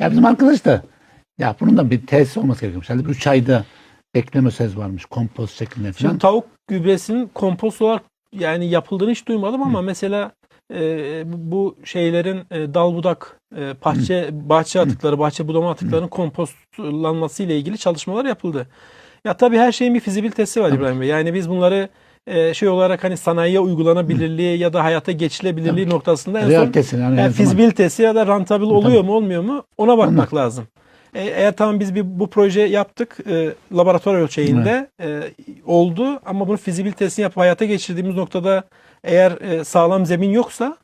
Ya bizim arkadaş da ya bunun da bir tesis olması gerekiyormuş. Yani 3 ayda bekleme süresi varmış kompost şeklinde falan. Şimdi tavuk gübresinin kompost olarak yani yapıldığını hiç duymadım ama mesela e, bu- şeylerin e, dal budak, e, bahçe bahçe atıkları, bahçe budama atıklarının kompostlanması ile ilgili çalışmalar yapıldı. Ya tabii her şeyin bir fizibilitesi var. İbrahim Bey. Yani biz bunları e, şey olarak hani sanayiye uygulanabilirliği ya da hayata geçilebilirliği noktasında en son Realitesi yani yani zaman. fizibilitesi ya da rantabil Tabii. oluyor mu olmuyor mu ona bakmak Onlar. lazım. E, eğer tamam biz bir bu proje yaptık e, laboratuvar ölçeğinde e, oldu ama bunun fizibilitesini yapıp hayata geçirdiğimiz noktada eğer e, sağlam zemin yoksa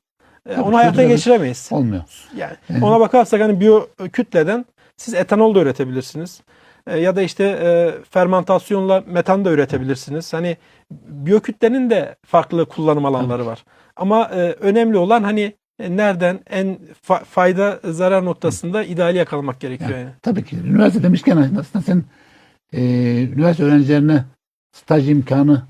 e, Tabii, onu hayata geçiremeyiz. Olmuyor. Yani Evet. ona bakarsak hani biyo kütleden siz etanol da üretebilirsiniz. E, ya da işte e, fermentasyonla metan da üretebilirsiniz. Hani biyokütlenin de farklı kullanım alanları var. Ama e, önemli olan hani e, nereden en fa- fayda zarar noktasında ideali yakalamak gerekiyor Yani, yani. Tabii ki. Üniversite demişken aslında sen e, üniversite öğrencilerine staj imkanı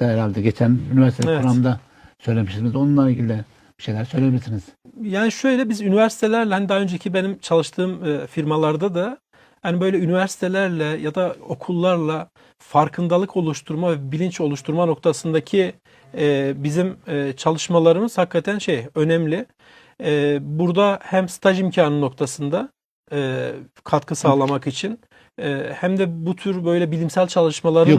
da herhalde geçen üniversite Evet. programda söylemiştiniz. Onunla ilgili bir şeyler söyleyebilirsiniz. Yani şöyle biz üniversitelerle hani daha önceki benim çalıştığım e, firmalarda da hani böyle üniversitelerle ya da okullarla farkındalık oluşturma ve bilinç oluşturma noktasındaki e, bizim e, çalışmalarımız hakikaten şey önemli. E, burada hem staj imkanı noktasında e, katkı sağlamak için e, hem de bu tür böyle bilimsel çalışmaların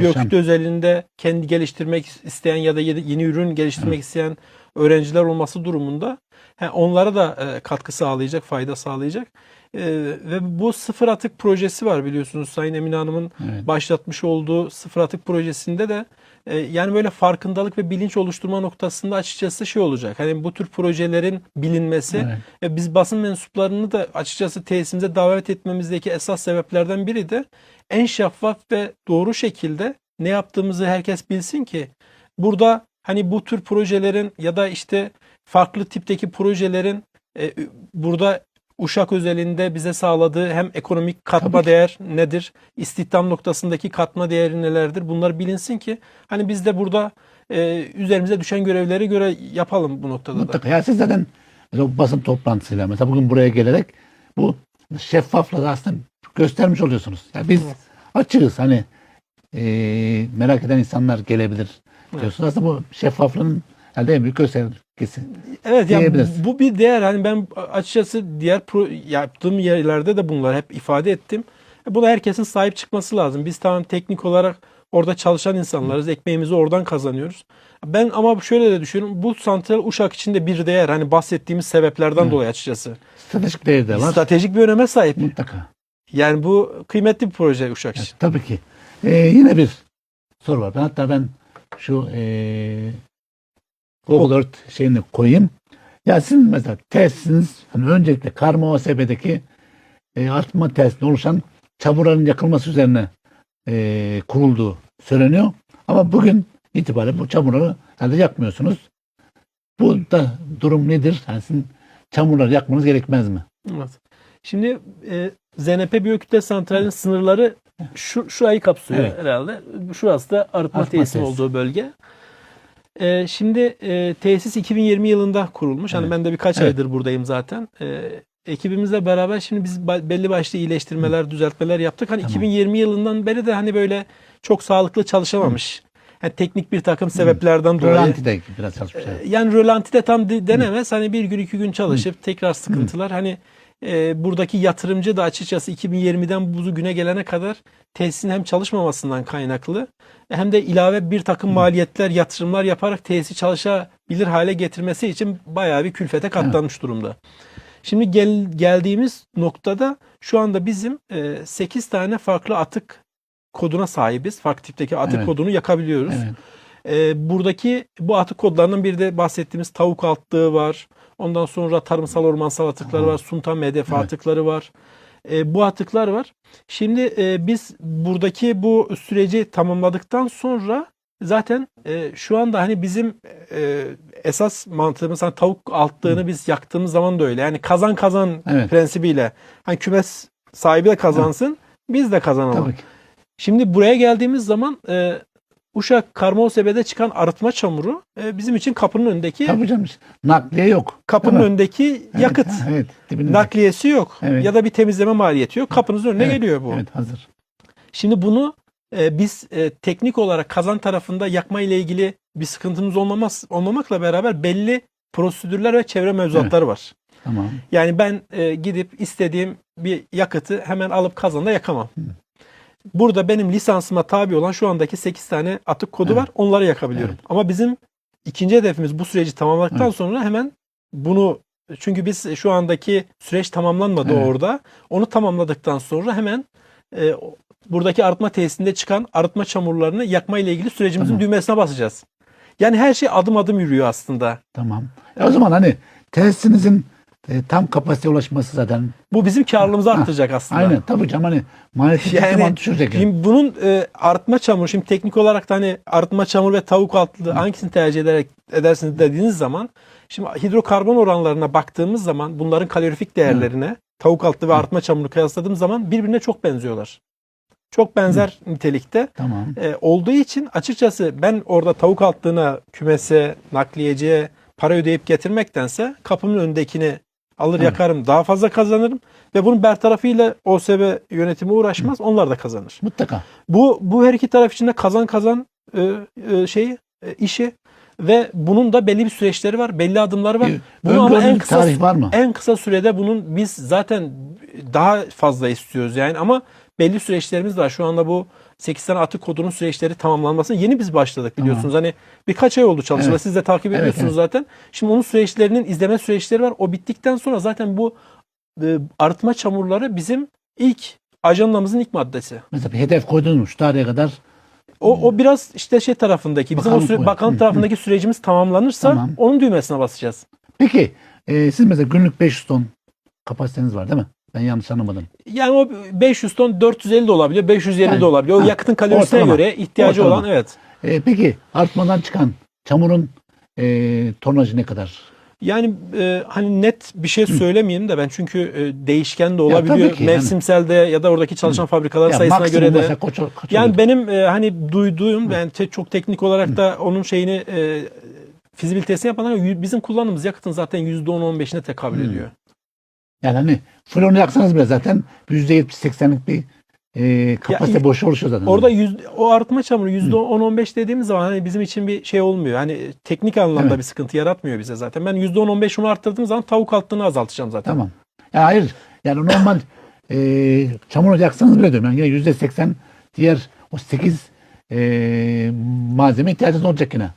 Biyokütle özelinde kendi geliştirmek isteyen ya da yeni, yeni ürün geliştirmek isteyen öğrenciler olması durumunda he, onlara da e, katkı sağlayacak, fayda sağlayacak. E, ve bu sıfır atık projesi var biliyorsunuz Sayın Emine Hanım'ın Evet. başlatmış olduğu sıfır atık projesinde de e, yani böyle farkındalık ve bilinç oluşturma noktasında açıkçası şey olacak. Hani bu tür projelerin bilinmesi Evet. ve biz basın mensuplarını da açıkçası tesisimize davet etmemizdeki esas sebeplerden biri de en şeffaf ve doğru şekilde ne yaptığımızı herkes bilsin ki burada hani bu tür projelerin ya da işte farklı tipteki projelerin e, burada Uşak özelinde bize sağladığı hem ekonomik katma Tabii değer nedir, istihdam noktasındaki katma değeri nelerdir bunlar bilinsin ki hani biz de burada e, üzerimize düşen görevleri göre yapalım bu noktada da. Mutlaka. Ya siz zaten mesela bu basın toplantısıyla mesela bugün buraya gelerek bu şeffaflığı da aslında göstermiş oluyorsunuz. Ya biz Evet. açığız hani e, merak eden insanlar gelebilir diyorsunuz. Aslında bu şeffaflığın elde en büyük göstergesi. Evet yani bu bir değer. Hani ben açıkçası diğer pro, yaptığım yerlerde de bunları hep ifade ettim. Buna herkesin sahip çıkması lazım. Biz tamam teknik olarak orada çalışan insanlarız. Ekmeğimizi oradan kazanıyoruz. Ben ama şöyle de düşünüyorum. Bu santral Uşak için de bir değer. Hani bahsettiğimiz sebeplerden Evet. dolayı açıkçası. Stratejik değeri de var. Stratejik bir öneme sahip. Mutlaka. Yani bu kıymetli bir proje Uşak Evet, için. tabii ki. Ee, yine bir soru var. Ben hatta ben şu ee, Google şeyini koyayım. Ya sizin mesela tesisiniz hani öncelikle karma OSB'deki e, artma tesisinde oluşan çamurların yakılması üzerine e, kurulduğu söyleniyor. Ama bugün itibariyle bu çamurları herhalde yakmıyorsunuz. Bu da durum nedir? Yani sizin çamurları yakmanız gerekmez mi? Evet. Şimdi e, ZNP biyokütle santralinin sınırları şu şurayı kapsıyor Evet. herhalde. Şurası da arıtma, Arıtma tesisi. olduğu bölge. E, şimdi e, tesis 2020 yılında kurulmuş. Hani Evet. ben de birkaç Evet. aydır buradayım zaten. E, ekibimizle beraber şimdi biz belli başlı iyileştirmeler, düzeltmeler yaptık. Hani Tamam. 2020 yılından beri de hani böyle çok sağlıklı çalışamamış. Yani teknik bir takım sebeplerden dolayı. Rölantide biraz çalışmışlar. Ee, Yani rölanti de tam de- denemez. Hani bir gün iki gün çalışıp tekrar sıkıntılar. Hani e, buradaki yatırımcı da açıkçası 2020'den bu güne gelene kadar tesisin hem çalışmamasından kaynaklı hem de ilave bir takım maliyetler, yatırımlar yaparak tesisi çalışabilir hale getirmesi için bayağı bir külfete katlanmış durumda. Şimdi gel, geldiğimiz noktada şu anda bizim e, 8 tane farklı atık koduna sahibiz. Farklı tipteki atık Evet. kodunu yakabiliyoruz. Evet. Ee, buradaki bu atık kodlarından biri de bahsettiğimiz tavuk altlığı var. Ondan sonra tarımsal ormansal atıkları var. Suntan MDF Evet. atıkları var. Ee, bu atıklar var. Şimdi e, biz buradaki bu süreci tamamladıktan sonra zaten e, şu anda hani bizim e, esas mantığımız hani tavuk altlığını biz yaktığımız zaman da öyle. Yani kazan kazan Evet. prensibiyle. Hani kümes sahibi de kazansın, biz de kazanalım. Tabii ki. Şimdi buraya geldiğimiz zaman e, Uşak Karmosebede çıkan arıtma çamuru e, bizim için kapının önündeki Tabii canım. Nakliye yok. kapının Değil mi? önündeki Evet, yakıt. Evet. dibinde. Nakliyesi yok. Evet. Ya da bir temizleme maliyeti yok. Kapınızın önüne Evet, geliyor bu. Evet hazır. Şimdi bunu e, biz e, teknik olarak kazan tarafında yakma ile ilgili bir sıkıntımız olmaması, olmamakla beraber belli prosedürler ve çevre mevzuatları var. Tamam. Yani ben e, gidip istediğim bir yakıtı hemen alıp kazanda yakamam. Burada benim lisansıma tabi olan şu andaki 8 tane atık kodu Evet. var. Onları yakabiliyorum. Evet. Ama bizim ikinci hedefimiz bu süreci tamamladıktan Evet. sonra hemen bunu çünkü biz şu andaki süreç tamamlanmadı Evet. orada. Onu tamamladıktan sonra hemen e, buradaki arıtma tesisinde çıkan arıtma çamurlarını yakma ile ilgili sürecimizin Tamam. düğmesine basacağız. Yani her şey adım adım yürüyor aslında. Tamam. E o zaman hani tesisinizin e, tam kapasiteye ulaşması zaten Bu bizim karlılığımızı arttıracak aslında. aynen tabii canım hani maliyeti Yani yani, düşürecek. Yani. Şimdi bunun e, arıtma çamuru şimdi teknik olarak da hani arıtma çamuru ve tavuk altlı hangisini tercih ederek edersiniz dediğiniz zaman şimdi hidrokarbon oranlarına baktığımız zaman bunların kalorifik değerlerine tavuk altlı ve arıtma çamuru kıyasladığım zaman birbirine çok benziyorlar. Çok benzer nitelikte Tamam. e, olduğu için açıkçası ben orada tavuk altlığına kümese, nakliyeciye para ödeyip getirmektense kapımın önündekini alır yakarım daha fazla kazanırım ve bunun bertarafıyla OSB yönetimi uğraşmaz onlar da kazanır. Mutlaka. Bu bu her iki taraf için de kazan kazan e, e, şeyi e, işi ve bunun da belli bir süreçleri var, belli adımları var. Bunu ama en kısa tarih var mı? en kısa sürede bunun biz zaten daha fazla istiyoruz yani ama belli süreçlerimiz var. Şu anda bu 8 tane atık kodunun süreçleri tamamlanmasına yeni biz başladık biliyorsunuz. Hani birkaç ay oldu çalışma. Evet. Siz de takip Evet, ediyorsunuz evet. zaten. Şimdi onun süreçlerinin izleme süreçleri var. O bittikten sonra zaten bu e, arıtma çamurları bizim ilk ajandamızın ilk maddesi. Mesela bir hedef koydunuz tarihe kadar O, o biraz işte şey tarafındaki bizim o Bakanlık süre, Hı, tarafındaki sürecimiz tamamlanırsa Tamam. onun düğmesine basacağız. Peki e, siz mesela günlük 500 ton kapasiteniz var değil mi? Ben yanlış anlamadım. Yani o 500 ton 450 de olabiliyor, 550 Yani, de olabiliyor. O ha, yakıtın kalorisine ortalama. göre ihtiyacı Ortalama. olan evet. E, peki artmadan çıkan çamurun e, tonajı ne kadar? Yani e, hani net bir şey söylemeyeyim de ben çünkü e, değişken de olabiliyor. tabii ki, yani. Mevsimselde ya da oradaki çalışan fabrikaların Ya sayısına göre de. kaç, kaç Yani benim e, hani duyduğum yani te- çok teknik olarak da onun şeyini e, fizibilitesini yapanlar bizim kullandığımız yakıtın zaten %10-15'ine tekabül Hmm. ediyor. Yani hani flonu yaksanız bile zaten %70-80'lik bir e, kapasite Ya, boşu oluşuyor zaten. Orada yüz, o artma çamuru %10-15 dediğimiz zaman hani bizim için bir şey olmuyor. Hani teknik anlamda Evet. bir sıkıntı yaratmıyor bize zaten. Ben %10-15 onu arttırdığım zaman tavuk altlığını azaltacağım zaten. Tamam. Yani hayır. Yani normal e, çamur yaksanız bile diyorum. Yani yine %80 diğer o 8 e, malzeme ihtiyacınız olacak yine.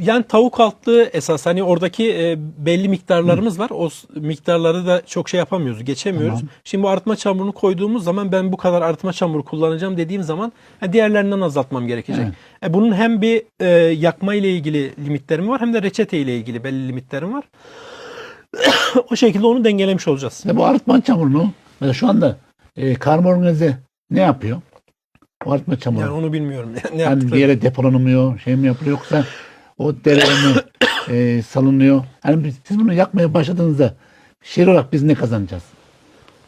Yani tavuk altlığı esas hani oradaki e, belli miktarlarımız var. O miktarları da çok şey yapamıyoruz, geçemiyoruz. Tamam. Şimdi bu arıtma çamurunu koyduğumuz zaman ben bu kadar arıtma çamuru kullanacağım dediğim zaman ha, diğerlerinden azaltmam gerekecek. Evet. E, bunun hem bir e, yakma ile ilgili limitlerim var hem de reçete ile ilgili belli limitlerim var. o şekilde onu dengelemiş olacağız. Ve bu arıtma çamurunu mesela şu anda e, karma organize ne yapıyor? O arıtma çamuru. Yani onu bilmiyorum. ne Yani bir yere depolanmıyor, şey mi yapılıyor yoksa o dereye mi e, salınıyor? Yani siz bunu yakmaya başladığınızda şehir olarak biz ne kazanacağız?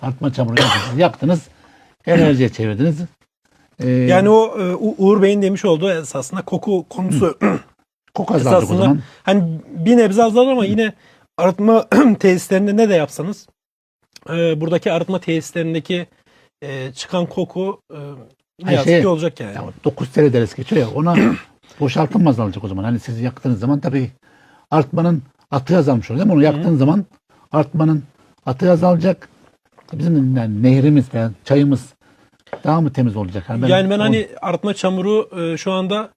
Artma çamuru yaktınız, yaktınız enerjiye çevirdiniz. E, Yani o e, Uğur Bey'in demiş olduğu esasında koku konusu koku azalacak o zaman. hani bir nebze azalır ama yine arıtma tesislerinde ne de yapsanız e, buradaki arıtma tesislerindeki e, çıkan koku e, ne yazık şey- ki olacak yani. Ya, 9 sene deresi geçiyor ya ona boşaltım azalacak o zaman. Hani siz yaktığınız zaman tabii artmanın atığı azalmış oluyor değil mi? Onu yaktığınız zaman artmanın atığı azalacak. Bizim yani nehrimiz veya çayımız daha mı temiz olacak? yani ben o- hani arıtma çamuru e, şu anda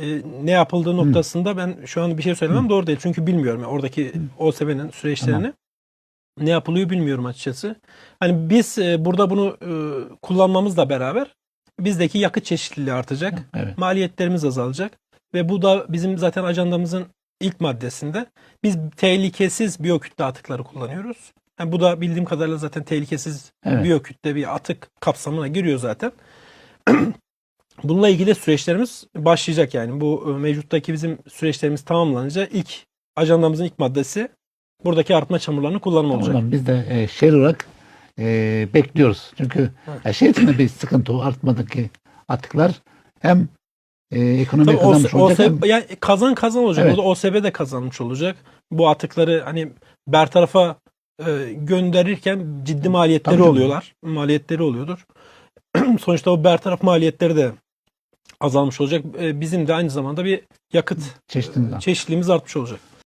e, ne yapıldığı noktasında ben şu an bir şey söylemem doğru değil. Çünkü bilmiyorum yani oradaki OSB'nin süreçlerini. Ne yapılıyor bilmiyorum açıkçası. Hani biz e, burada bunu e, kullanmamızla beraber bizdeki yakıt çeşitliliği artacak. Evet. maliyetlerimiz azalacak ve bu da bizim zaten ajandamızın ilk maddesinde. Biz tehlikesiz biyokütle atıkları kullanıyoruz. Yani bu da bildiğim kadarıyla zaten tehlikesiz Evet. biyokütle bir atık kapsamına giriyor zaten. Bununla ilgili süreçlerimiz başlayacak yani. Bu e, mevcuttaki bizim süreçlerimiz tamamlanınca ilk ajandamızın ilk maddesi buradaki artma çamurlarını kullanma olacak. Ondan biz de e, şehir olarak e, bekliyoruz. Çünkü ya şehir içinde bir sıkıntı o artmadaki atıklar hem e, ekonomiye Tabii kazanmış OS- olacak. OS yani kazan kazan olacak. Evet. O da OSB de kazanmış olacak. Bu atıkları hani bertarafa e, gönderirken ciddi maliyetleri Tabii oluyorlar. Maliyetleri oluyordur. Sonuçta o bertaraf maliyetleri de azalmış olacak. E, bizim de aynı zamanda bir yakıt Çeşitlinden. çeşitliliğimiz artmış olacak.